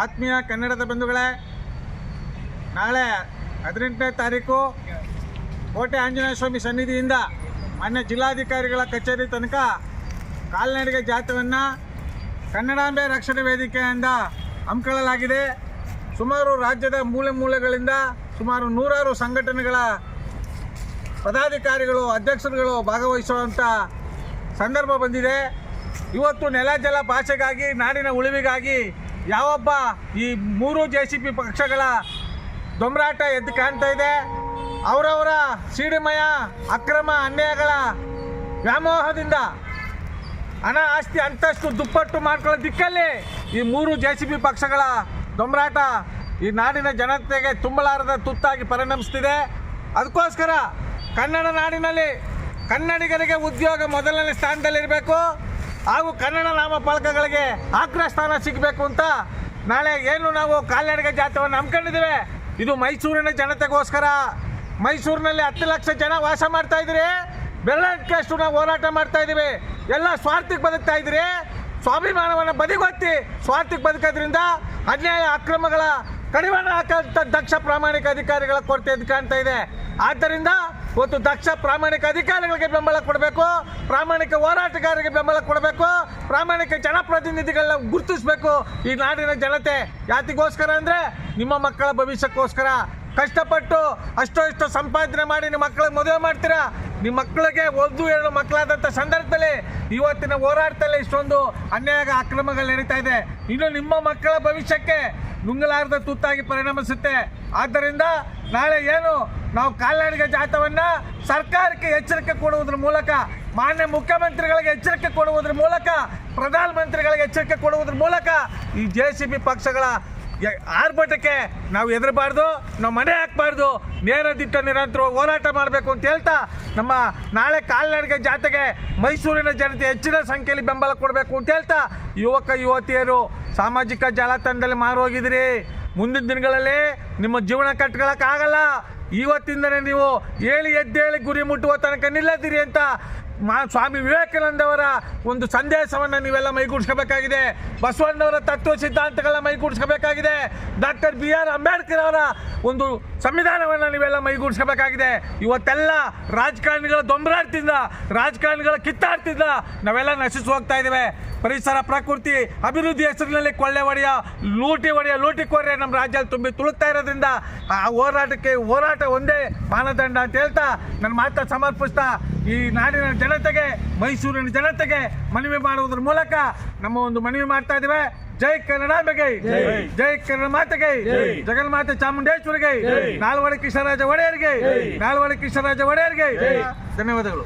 ಆತ್ಮೀಯ ಕನ್ನಡದ ಬಂಧುಗಳೇ, ನಾಳೆ ಹದಿನೆಂಟನೇ ತಾರೀಕು ಕೋಟೆ ಆಂಜನೇಯ ಸ್ವಾಮಿ ಸನ್ನಿಧಿಯಿಂದ ಮಾನ್ಯ ಜಿಲ್ಲಾಧಿಕಾರಿಗಳ ಕಚೇರಿ ತನಕ ಕಾಲ್ನಡಿಗೆ ಜಾಥವನ್ನು ಕನ್ನಡಾಂಬೆ ರಕ್ಷಣೆ ವೇದಿಕೆಯಿಂದ ಹಮ್ಮಿಕೊಳ್ಳಲಾಗಿದೆ. ಸುಮಾರು ರಾಜ್ಯದ ಮೂಲೆ ಮೂಲೆಗಳಿಂದ ಸುಮಾರು ನೂರಾರು ಸಂಘಟನೆಗಳ ಪದಾಧಿಕಾರಿಗಳು, ಅಧ್ಯಕ್ಷರುಗಳು ಭಾಗವಹಿಸುವಂಥ ಸಂದರ್ಭ ಬಂದಿದೆ. ಇವತ್ತು ನೆಲ ಜಲ ಭಾಷೆಗಾಗಿ ನಾಡಿನ ಉಳಿವಿಗಾಗಿ ಯಾವೊಬ್ಬ ಈ ಮೂರು ಜೆ ಸಿ ಪಿ ಪಕ್ಷಗಳ ದೊಂಬರಾಟ ಎದ್ದು ಕಾಣ್ತಾ ಇದೆ. ಅವರವರ ಸಿಡಿಮಯ ಅಕ್ರಮ ಅನ್ಯಾಯಗಳ ವ್ಯಾಮೋಹದಿಂದ ಹಣ ಆಸ್ತಿ ಅಂತಷ್ಟು ದುಪ್ಪಟ್ಟು ಮಾಡ್ಕೊಳ್ಳೋ ದಿಕ್ಕಲ್ಲಿ ಈ ಮೂರು ಜೆ ಸಿ ಬಿ ಪಕ್ಷಗಳ ದೊಂಬರಾಟ ಈ ನಾಡಿನ ಜನತೆಗೆ ತುಂಬಲಾರದ ತುತ್ತಾಗಿ ಪರಿಣಮಿಸ್ತಿದೆ. ಅದಕ್ಕೋಸ್ಕರ ಕನ್ನಡ ನಾಡಿನಲ್ಲಿ ಕನ್ನಡಿಗರಿಗೆ ಉದ್ಯೋಗ ಮೊದಲನೇ ಸ್ಥಾನದಲ್ಲಿರಬೇಕು. ಹಾಗೂ ಕನ್ನಡ ನಾಮಫಲಕಗಳಿಗೆ ಅಗ್ರ ಸ್ಥಾನ ಸಿಗಬೇಕು ಅಂತ ನಾಳೆ ಏನು ನಾವು ಕಾಲ್ನಡಿಗೆ ಜಾಥವನ್ನು ಹಮ್ಮಿಕೊಂಡಿದ್ದೇವೆ. ಇದು ಮೈಸೂರಿನ ಜನತೆಗೋಸ್ಕರ. ಮೈಸೂರಿನಲ್ಲಿ ಹತ್ತು ಲಕ್ಷ ಜನ ವಾಸ ಮಾಡ್ತಾ ಇದ್ದೀರಿ. ಬೆರಳಕ್ಕಷ್ಟು ನಾವು ಹೋರಾಟ ಮಾಡ್ತಾ ಇದ್ದೀವಿ. ಎಲ್ಲ ಸ್ವಾರ್ಥಕ್ಕೆ ಬದುಕ್ತಾ ಇದ್ದೀರಿ. ಸ್ವಾಭಿಮಾನವನ್ನು ಬದಿಗೊತ್ತಿ ಸ್ವಾರ್ಥಕ್ಕೆ ಬದುಕೋದ್ರಿಂದ ಅನ್ಯಾಯ ಅಕ್ರಮಗಳ ಕಡಿವಾಣ ಹಾಕಂತ ದಕ್ಷ ಪ್ರಾಮಾಣಿಕ ಅಧಿಕಾರಿಗಳ ಕೊರತೆ ಕಾಣ್ತಾ ಇದೆ. ಆದ್ದರಿಂದ ಇವತ್ತು ದಕ್ಷ ಪ್ರಾಮಾಣಿಕ ಅಧಿಕಾರಿಗಳಿಗೆ ಬೆಂಬಲ ಕೊಡಬೇಕು, ಪ್ರಾಮಾಣಿಕ ಹೋರಾಟಗಾರರಿಗೆ ಬೆಂಬಲ ಕೊಡಬೇಕು, ಪ್ರಾಮಾಣಿಕ ಜನಪ್ರತಿನಿಧಿಗಳನ್ನ ಗುರುತಿಸಬೇಕು ಈ ನಾಡಿನ ಜನತೆ. ಯಾತಿಗೋಸ್ಕರ ಅಂದರೆ ನಿಮ್ಮ ಮಕ್ಕಳ ಭವಿಷ್ಯಕ್ಕೋಸ್ಕರ. ಕಷ್ಟಪಟ್ಟು ಅಷ್ಟೋ ಇಷ್ಟೋ ಸಂಪಾದನೆ ಮಾಡಿ ನಿಮ್ಮ ಮಕ್ಕಳಿಗೆ ಮದುವೆ ಮಾಡ್ತೀರಾ? ನಿಮ್ಮ ಮಕ್ಕಳಿಗೆ ಒಂದು, ಎರಡು ಮಕ್ಕಳಾದಂಥ ಸಂದರ್ಭದಲ್ಲಿ ಇವತ್ತಿನ ಹೋರಾಟದಲ್ಲಿ ಇಷ್ಟೊಂದು ಅನ್ಯಾಯ ಅಕ್ರಮಗಳು ನಡೀತಾ ಇದೆ. ಇನ್ನು ನಿಮ್ಮ ಮಕ್ಕಳ ಭವಿಷ್ಯಕ್ಕೆ ನುಂಗಲಾರದ ತುತ್ತಾಗಿ ಪರಿಣಮಿಸುತ್ತೆ. ಆದ್ದರಿಂದ ನಾಳೆ ಏನು ನಾವು ಕಾಲ್ನಡಿಗೆ ಜಾಥವನ್ನ ಸರ್ಕಾರಕ್ಕೆ ಎಚ್ಚರಿಕೆ ಕೊಡುವುದರ ಮೂಲಕ, ಮಾನ್ಯ ಮುಖ್ಯಮಂತ್ರಿಗಳಿಗೆ ಎಚ್ಚರಿಕೆ ಕೊಡುವುದರ ಮೂಲಕ, ಪ್ರಧಾನಮಂತ್ರಿಗಳಿಗೆ ಎಚ್ಚರಿಕೆ ಕೊಡುವುದರ ಮೂಲಕ ಈ ಜೆ ಸಿ ಬಿ ಪಕ್ಷಗಳ ಆರ್ಭಟಕ್ಕೆ ನಾವು ಎದುರಬಾರ್ದು, ನಾವು ಮನೆ ಹಾಕಬಾರ್ದು, ನೇರ ದಿಟ್ಟ ನಿರಂತರ ಹೋರಾಟ ಮಾಡಬೇಕು ಅಂತ ಹೇಳ್ತಾ ನಮ್ಮ ನಾಳೆ ಕಾಲ್ನಡಿಗೆ ಜಾತೆಗೆ ಮೈಸೂರಿನ ಜನತೆ ಹೆಚ್ಚಿನ ಸಂಖ್ಯೆಯಲ್ಲಿ ಬೆಂಬಲ ಕೊಡಬೇಕು ಅಂತ ಹೇಳ್ತಾ ಯುವಕ, ಯುವತಿಯರು, ಸಾಮಾಜಿಕ ಜಾಲತಾಣದಲ್ಲಿ ಮಾರೋಗಿದ್ದೀರಿ ಮುಂದಿನ ದಿನಗಳಲ್ಲಿ ನಿಮ್ಮ ಜೀವನ ಕಟ್ಕೊಳಕ್ಕಾಗಲ್ಲ. ಇವತ್ತಿಂದನೇ ನೀವು ಹೇಳಿ ಎದ್ದೇಳಿ ಗುರಿ ಮುಟ್ಟುವ ತನಕ ನಿಲ್ಲದಿರಿ ಅಂತ ಮಾ, ಸ್ವಾಮಿ ವಿವೇಕಾನಂದವರ ಒಂದು ಸಂದೇಶವನ್ನು ನೀವೆಲ್ಲ ಮೈಗೂಡಿಸ್ಕೋಬೇಕಾಗಿದೆ. ಬಸವಣ್ಣವರ ತತ್ವ ಸಿದ್ಧಾಂತಗಳನ್ನ ಮೈಗೂಡಿಸ್ಕೋಬೇಕಾಗಿದೆ. ಡಾಕ್ಟರ್ ಬಿ ಆರ್ ಅಂಬೇಡ್ಕರ್ ಅವರ ಒಂದು ಸಂವಿಧಾನವನ್ನು ನೀವೆಲ್ಲ ಮೈಗೂಡಿಸ್ಕೋಬೇಕಾಗಿದೆ. ಇವತ್ತೆಲ್ಲ ರಾಜಕಾರಣಿಗಳ ದೊಂಬರಾಡ್ತಿದ್ದ, ರಾಜಕಾರಣಿಗಳ ಕಿತ್ತಾಡ್ತಿದ್ದ, ನಾವೆಲ್ಲ ನಶಿಸಿ ಹೋಗ್ತಾ ಇದ್ದೇವೆ. ಪರಿಸರ, ಪ್ರಕೃತಿ, ಅಭಿವೃದ್ಧಿ ಹೆಸರಿನಲ್ಲಿ ಕೊಳ್ಳೆ ಹೊಡೆಯ, ಲೂಟಿ ಹೊಡೆಯ, ಲೂಟಿ ಕೋರೆ ನಮ್ಮ ರಾಜ್ಯದಲ್ಲಿ ತುಂಬಿ ತುಳುಕ್ತಾ ಇರೋದ್ರಿಂದ ಆ ಹೋರಾಟಕ್ಕೆ ಹೋರಾಟ ಒಂದೇ ಮಾನದಂಡ ಅಂತ ಹೇಳ್ತಾ ನನ್ನ ಮಾತ ಸಮರ್ಪಿಸ್ತಾ ಈ ನಾಡಿನ ಜನತೆಗೆ, ಮೈಸೂರಿನ ಜನತೆಗೆ ಮನವಿ ಮಾಡುವುದರ ಮೂಲಕ ನಮ್ಮ ಒಂದು ಮನವಿ ಮಾಡ್ತಾ ಇದ್ದೇವೆ. ಜೈ ಕನ್ನಡಾಂಬೆಗೆ ಜೈ ಕನ್ನಡ ಮಾತೆಗೆ ಜಗನ್ಮಾತೆ ಚಾಮುಂಡೇಶ್ವರಿಗೆ ನಾಲ್ವಡಿ ಕೃಷ್ಣರಾಜ ಒಡೆಯರಿಗೆ ನಾಲ್ವಡಿ ಕೃಷ್ಣರಾಜ ಒಡೆಯರಿಗೆ ಧನ್ಯವಾದಗಳು